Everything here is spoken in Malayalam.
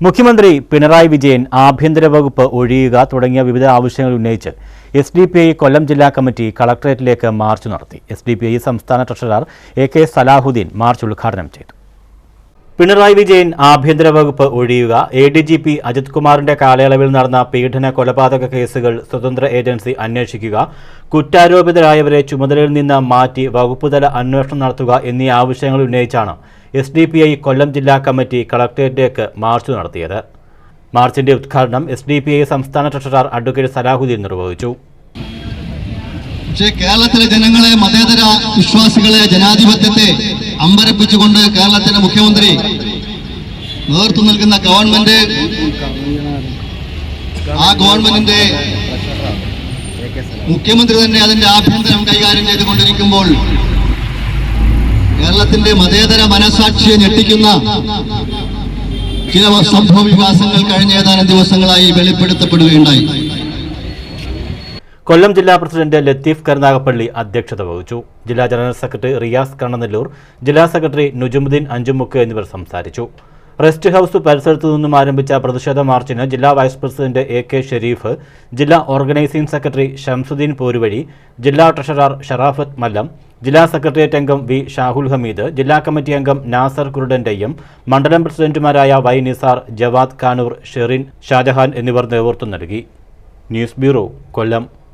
മുഖ്യമന്ത്രി പിണറായി വിജയൻ ആഭ്യന്തര വകുപ്പ് ഒഴിയുക തുടങ്ങിയ വിവിധ ആവശ്യങ്ങൾ ഉന്നയിച്ച് S D P I Kollam ജില്ലാ കമ്മിറ്റി കളക്ടറേറ്റിലേക്ക് മാർച്ച് നടത്തി. എസ് ഡി പി ഐ സംസ്ഥാന treasurer A K Salahuddin march ഉദ്ഘാടനം ചെയ്തു. പിണറായി വിജയൻ ആഭ്യന്തര വകുപ്പ് ഒഴിയുക A D G P Ajith കുമാറിന്റെ കാലയളവിൽ നടന്ന പീഡന കൊലപാതക കേസുകൾ സ്വതന്ത്ര ഏജൻസി അന്വേഷിക്കുക കുറ്റാരോപിതരായവരെ ചുമതലയിൽ നിന്ന് മാറ്റി വകുപ്പുതല അന്വേഷണം നടത്തുക എന്നീ ആവശ്യങ്ങൾ ഉന്നയിച്ചാണ് S D P I Kollam ജില്ലാ കമ്മിറ്റി കളക്ടറേറ്റിലേക്ക് മാർച്ച് നടത്തിയത്. മാർച്ചിന്റെ ഉദ്ഘാടനം എസ് ഡി പി ഐ സംസ്ഥാന ട്രഷറർ അഡ്വക്കേറ്റ് സലാഹുദ്ദീൻ നിർവഹിച്ചു. കേരളത്തിലെ ജനങ്ങളെ മതേതര വിശ്വാസികളെ ജനാധിപത്യത്തെ അമ്പരപ്പിച്ചുകൊണ്ട് കേരളത്തിന്റെ മുഖ്യമന്ത്രി നേതൃത്വം നൽകുന്ന ഗവൺമെന്റ് ആ ഗവൺമെന്റിന്റെ മുഖ്യമന്ത്രി തന്നെ അതിന്റെ ആഭ്യന്തരം കൈകാര്യം ചെയ്തുകൊണ്ടിരിക്കുമ്പോൾ കേരളത്തിന്റെ മതേതര മനസാക്ഷിയെ ഞെട്ടിക്കുന്ന ചില സംഭവ വികാസങ്ങൾ കഴിഞ്ഞ ഏതാനും ദിവസങ്ങളായി വെളിപ്പെടുത്തപ്പെടുകയുണ്ടായി. കൊല്ലം ജില്ലാ പ്രസിഡന്റ് ലത്തീഫ് കരുനാഗപ്പള്ളി അധ്യക്ഷത വഹിച്ചു. ജില്ലാ ജനറൽ സെക്രട്ടറി റിയാസ് കണ്ണനെല്ലൂർ ജില്ലാ സെക്രട്ടറി നുജുമുദ്ദീൻ അഞ്ചുമുക്ക് എന്നിവർ സംസാരിച്ചു. റെസ്റ്റ് ഹൌസ് പരിസരത്തു നിന്നും ആരംഭിച്ച പ്രതിഷേധ മാർച്ചിന് ജില്ലാ vice president A K Sharif ജില്ലാ ഓർഗനൈസിംഗ് സെക്രട്ടറി ഷംസുദ്ദീൻ പോരുവഴി ജില്ലാ ട്രഷറർ ഷറാഫത്ത് മല്ലം ജില്ലാ സെക്രട്ടേറിയറ്റ് അംഗം വി ഷാഹുൽ ഹമീദ് ജില്ലാ കമ്മിറ്റി അംഗം നാസർ കുരുടന്റെയും മണ്ഡലം പ്രസിഡന്റുമാരായ വൈ നിസാർ ജവാദ് ഖാനൂർ ഷെറിൻ ഷാജഹാൻ എന്നിവർ നേതൃത്വം നൽകി. News bureau Kollam.